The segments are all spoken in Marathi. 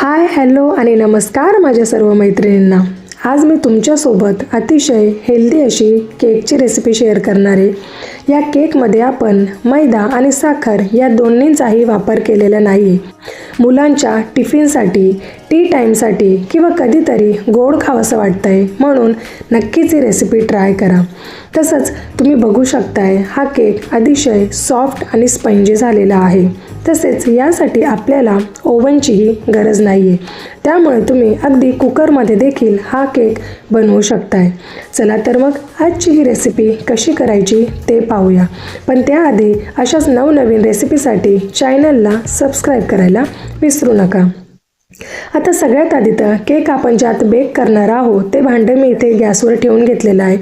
हाय हॅलो आणि नमस्कार माझ्या सर्व मैत्रिणींना. आज मी तुमच्यासोबत अतिशय हेल्दी अशी केकची रेसिपी शेअर करणार आहे. या केकमध्ये आपण मैदा आणि साखर या दोन्हींचाही वापर केलेला नाही आहे मुलांच्या टिफिनसाठी टी टाईमसाठी किंवा कधीतरी गोड खावंसं वाटतं आहे म्हणून नक्कीच ही रेसिपी ट्राय करा. तसंच तुम्ही बघू शकताय हा केक अतिशय सॉफ्ट आणि स्पंजी झालेला आहे. तसेच यासाठी आपल्याला ओव्हनचीही गरज नाही आहे त्यामुळे तुम्ही अगदी कुकरमध्ये देखील हा केक बनवू शकताय. चला तर मग आजची ही रेसिपी कशी करायची ते पाहूया. पण त्याआधी अशाच नवनवीन रेसिपीसाठी चॅनलला सबस्क्राईब करायला विसरू नका. आता सगळ्यात आधी तर केक आपण ज्यात बेक करणार आहोत ते भांडं मी इथे गॅसवर ठेवून घेतलेलं आहे.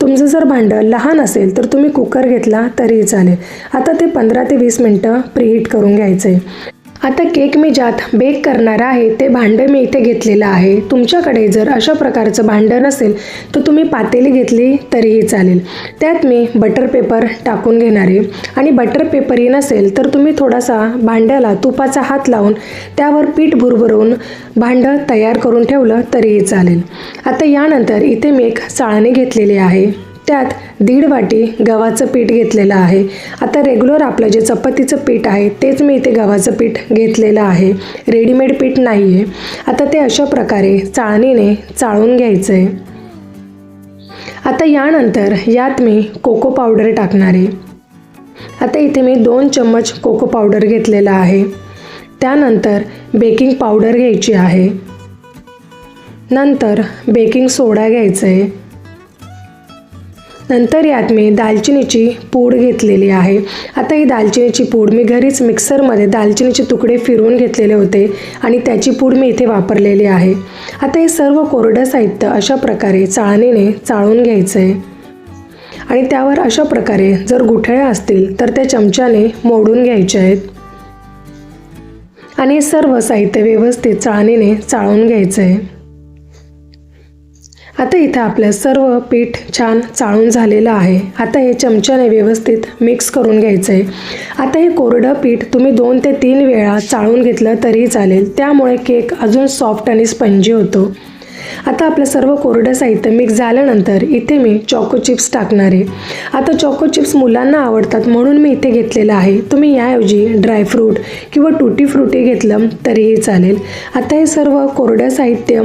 तुमचं जर भांडं लहान असेल तर तुम्ही कुकर घेतला तरीही चालेल. आता ते पंधरा ते वीस मिनटं प्रीहीट करून घ्यायचं आहे आता केक मी ज्यात बेक करणार आहे ते भांडं मी इथे घेतलेलं आहे. तुमच्याकडे जर अशा प्रकारचं भांडं नसेल तर तुम्ही पातेली घेतली तरीही चालेल. त्यात मी बटर पेपर टाकून घेणार आहे. आणि बटर पेपरही नसेल तर तुम्ही थोडासा भांड्याला तुपाचा हात लावून त्यावर पीठ भुरभरून भांडं तयार करून ठेवलं तरीही चालेल. आता यानंतर इथे मी एक चाळणी घेतलेली आहे. त्यात दीड वाटी गव्हाचं पीठ घेतलेलं आहे. आता रेग्युलर आपलं जे चपातीचं पीठ आहे तेच मी इथे गव्हाचं पीठ घेतलेलं आहे. रेडीमेड पीठ नाही आहे आता ते अशा प्रकारे चाळणीने चाळून घ्यायचं आहे आता यानंतर यात मी कोको पावडर टाकणार आहे. आता इथे मी दोन चम्मच कोको पावडर घेतलेला आहे. त्यानंतर बेकिंग पावडर घ्यायची आहे. नंतर बेकिंग सोडा घ्यायचं आहे नंतर यात मी दालचिनीची पूड घेतलेली आहे. आता ही दालचिनीची पूड मी घरीच मिक्सरमध्ये दालचिनीचे तुकडे फिरवून घेतलेले होते आणि त्याची पूड मी इथे वापरलेली आहे. आता हे सर्व कोरडं साहित्य अशा प्रकारे चाळणीने चाळून घ्यायचं आहे आणि त्यावर अशा प्रकारे जर गुठळ्या असतील तर त्या चमच्याने मोडून घ्यायच्या आहेत. आणि हे सर्व साहित्य व्यवस्थित चाळणीने चाळून घ्यायचं आहे आता इथं आपलं सर्व पीठ छान चाळून झालेलं आहे. आता हे चमच्याने व्यवस्थित मिक्स करून घ्यायचं आहे आता हे कोरडं पीठ तुम्ही दोन ते तीन वेळा चाळून घेतलं तरी चालेल. त्यामुळे केक अजून सॉफ्ट आणि स्पंजी होतो. आता आपलं सर्व कोरडं साहित्य मिक्स झाल्यानंतर इथे मी चॉको चिप्स टाकणार आहे. आता चॉको चिप्स मुलांना आवडतात म्हणून मी इथे घेतलेलं आहे. तुम्ही याऐवजी ड्रायफ्रूट किंवा टुटी फ्रुटी घेतलं तरीही चालेल. आता हे सर्व कोरडं साहित्य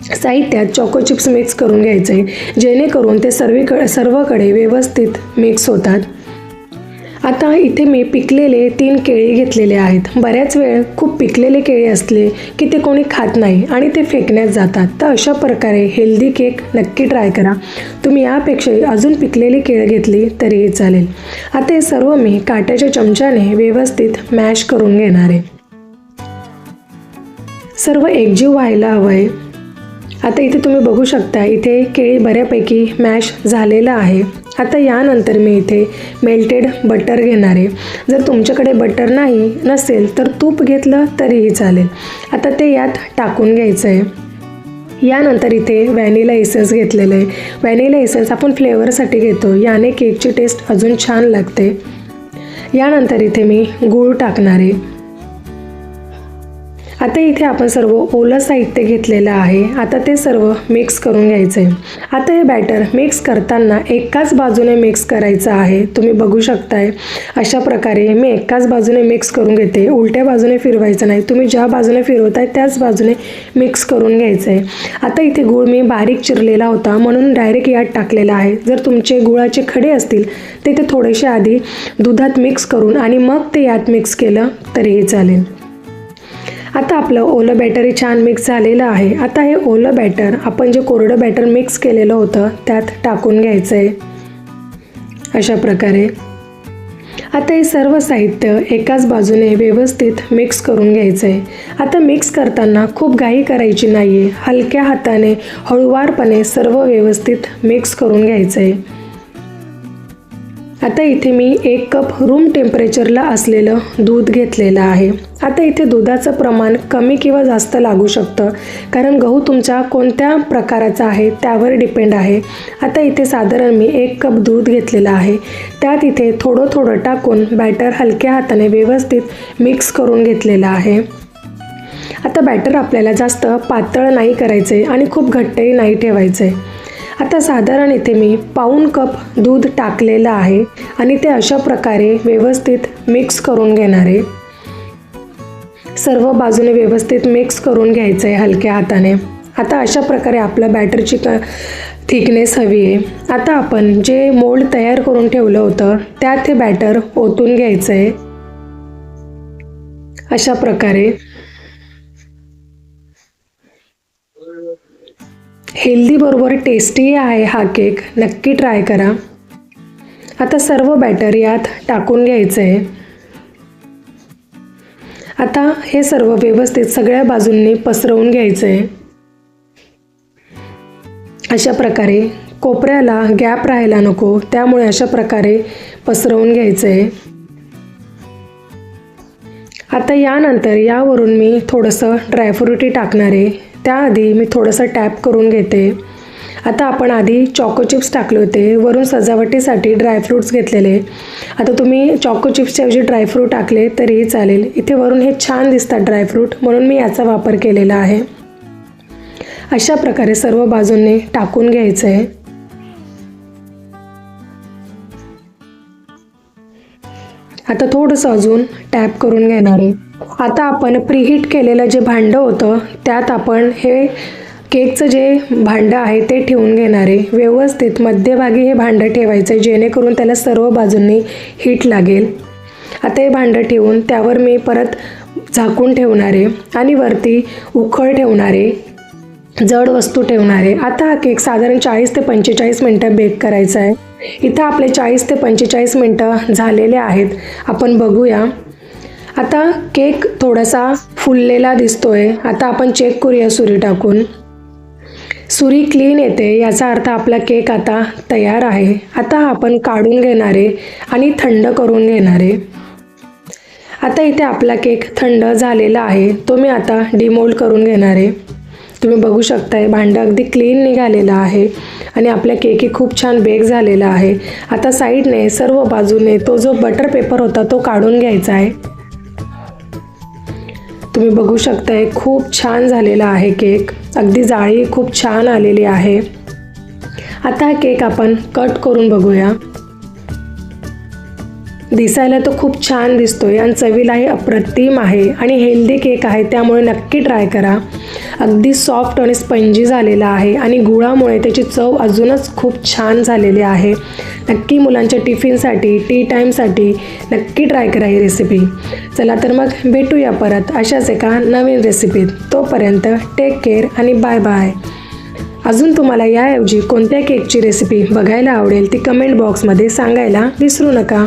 साहित्यात चॉको चिप्स मिक्स करून घ्यायचे जेणेकरून ते सर्वीकडे सर्वकडे व्यवस्थित मिक्स होतात. आता इथे मी पिकलेले तीन केळी घेतलेले आहेत. बऱ्याच वेळ खूप पिकलेले केळी असले की ते कोणी खात नाही आणि ते फेकण्यात जातात. तर अशा प्रकारे हेल्दी केक नक्की ट्राय करा. तुम्ही यापेक्षा अजून पिकलेली केळं घेतली तरीही चालेल. आता हे सर्व मी काट्याच्या चमच्याने व्यवस्थित मॅश करून घेणार आहे. सर्व एकजीव व्हायला हवं आहे आता इथे तुम्ही बघू शकता इथे केळी बऱ्यापैकी मॅश झालेलं आहे. आता यानंतर मी इथे मेल्टेड बटर घेणार आहे. जर तुमच्याकडे बटर नाही नसेल तर तूप घेतलं तरीही चालेल. आता ते यात टाकून घ्यायचं आहे यानंतर इथे व्हॅनिला एसेन्स घेतलेलं आहे. व्हॅनिला एसेन्स आपण फ्लेवरसाठी घेतो. याने केकची टेस्ट अजून छान लागते. यानंतर इथे मी गूळ टाकणार आहे. आता इथे आपण सर्व ओलं साहित्य घेतलेलं आहे. आता ते सर्व मिक्स करून घ्यायचं आहे आता हे बॅटर मिक्स करताना एकाच बाजूने मिक्स करायचं आहे. तुम्ही बघू शकताय अशा प्रकारे मी एकाच बाजूने मिक्स करून घेते. उलट्या बाजूने फिरवायचं नाही. तुम्ही ज्या बाजूने फिरवताय त्याच बाजूने मिक्स करून घ्यायचं आहे आता इथे गूळ मी बारीक चिरलेला होता. म्हणून डायरेक्ट यात टाकलेला आहे. जर तुमचे गुळाचे खडे असतील ते ते थोडेसे आधी दुधात मिक्स करून आणि मग ते यात मिक्स केलं तरीही चालेल. आता आपलं ओलं बॅटरी छान मिक्स झालेलं आहे. आता हे ओलं बॅटर आपण जे कोरडं बॅटर मिक्स केलेलं होतं त्यात टाकून घ्यायचं आहे अशा प्रकारे. आता हे सर्व साहित्य एकाच बाजूने व्यवस्थित मिक्स करून घ्यायचं आहे आता मिक्स करताना खूप घाई करायची नाही आहे हलक्या हाताने हळूवारपणे सर्व व्यवस्थित मिक्स करून घ्यायचं आहे आता इथे मी एक कप रूम टेम्परेचरला असलेलं दूध घेतलेलं आहे. आता इथे दुधाचं प्रमाण कमी किंवा जास्त लागू शकतं कारण गहू तुमच्या कोणत्या प्रकाराचा आहे त्यावर डिपेंड आहे. आता इथे साधारण मी एक कप दूध घेतलेलं आहे. त्यात इथे थोडं थोडं टाकून बॅटर हलक्या हाताने व्यवस्थित मिक्स करून घेतलेलं आहे. आता बॅटर आपल्याला जास्त पातळ नाही करायचं आहे आणि खूप घट्टही नाही ठेवायचं आहे आता साधारण इथे मी पाऊन कप दूध टाकलेलं आहे आणि ते अशा प्रकारे व्यवस्थित मिक्स करून घेणार आहे. सर्व बाजूने व्यवस्थित मिक्स करून घ्यायचं आहे हलक्या हाताने. आता अशा प्रकारे आपलं बॅटरची क थिकनेस हवी आहे. आता आपण जे मोल्ड तयार करून ठेवलं होतं त्यात हे बॅटर ओतून घ्यायचं आहे अशा प्रकारे. हेल्दीबरोबर टेस्टीही टेस्टी आहे हा केक. नक्की ट्राय करा. आता सर्व बॅटर यात टाकून घ्यायचं आहे आता हे सर्व व्यवस्थित सगळ्या बाजूंनी पसरवून घ्यायचं आहे अशा प्रकारे कोपऱ्याला गॅप राहायला नको त्यामुळे अशा प्रकारे पसरवून घ्यायचं आहे आता यानंतर यावरून मी थोडंसं ड्रायफ्रुटी टाकणार. आहे त्याआधी मी थोडंसं टॅप करून घेते. आता आपण आधी चॉको चिप्स टाकले होते. वरून सजावटीसाठी ड्रायफ्रूट्स घेतलेले. आता तुम्ही चॉको चिप्सच्या ऐवजी ड्रायफ्रूट टाकले तरीही चालेल. इथे वरून हे छान दिसतात ड्रायफ्रूट म्हणून मी याचा वापर केलेला आहे. अशा प्रकारे सर्व बाजूंनी टाकून घ्यायचं. आहे आता थोडंसं अजून टॅप करून घेणार आहे. आता आपण प्रीहीट केलेलं जे भांडं होतं त्यात आपण हे केकचं जे भांडं आहे ते ठेवून घेणार आहे. व्यवस्थित मध्यभागी हे भांडं ठेवायचं आहे जेणेकरून त्याला सर्व बाजूंनी हीट लागेल. आता हे भांडं ठेवून त्यावर मी परत झाकून ठेवणार आहे आणि वरती उखळ ठेवणार आहे. जड वस्तू ठेवणार आहे. आता हा केक साधारण चाळीस ते पंचेचाळीस मिनटं बेक करायचा आहे. इथं आपले चाळीस ते पंचेचाळीस मिनटं झालेले आहेत. आपण बघूया. आता केक थोडासा फुललेला दिसतोय. आता आपण चेक करूया सुरी टाकून. सुरी क्लीन येते याचा अर्थ आपला केक आता तयार आहे. आता आपण काढून घेणार आहे आणि थंड करून घेणारे आता इथे आपला केक थंड झालेला आहे. तो मी आता डिमोल्ड करून घेणार आहे. तुम्ही बघू शकताय भांडं अगदी क्लीन निघालेलं आहे आणि आपल्या केकही खूप छान बेक झालेला आहे. आता साईडने सर्व बाजूने तो जो बटर पेपर होता तो काढून घ्यायचा आहे. तुम्ही बघू शकताय खूप छान झालेला आहे केक अगदी जाळी खूप छान आलेली आहे. आता हा केक आपण कट करून बघूया. दिसायला तो खूप छान दिसतोय. आणि चवीलाही अप्रतिम आहे. आणि हेल्दी केक आहे त्यामुळे नक्की ट्राय करा. अगदी सॉफ्ट आणि स्पंजी झालेला आहे. आणि गुळामुळे त्याची चव अजूनच खूप छान झालेली आहे. नक्की मुलांच्या टिफिनसाठी टी टाईमसाठी नक्की ट्राय करा ही रेसिपी चला तर मग भेटूया परत अशाच एका नवीन रेसिपीत तोपर्यंत टेक केअर आणि बाय बाय अजून तुम्हाला याऐवजी कोणत्या केकची रेसिपी बघायला आवडेल ती कमेंट बॉक्समध्ये सांगायला विसरू नका.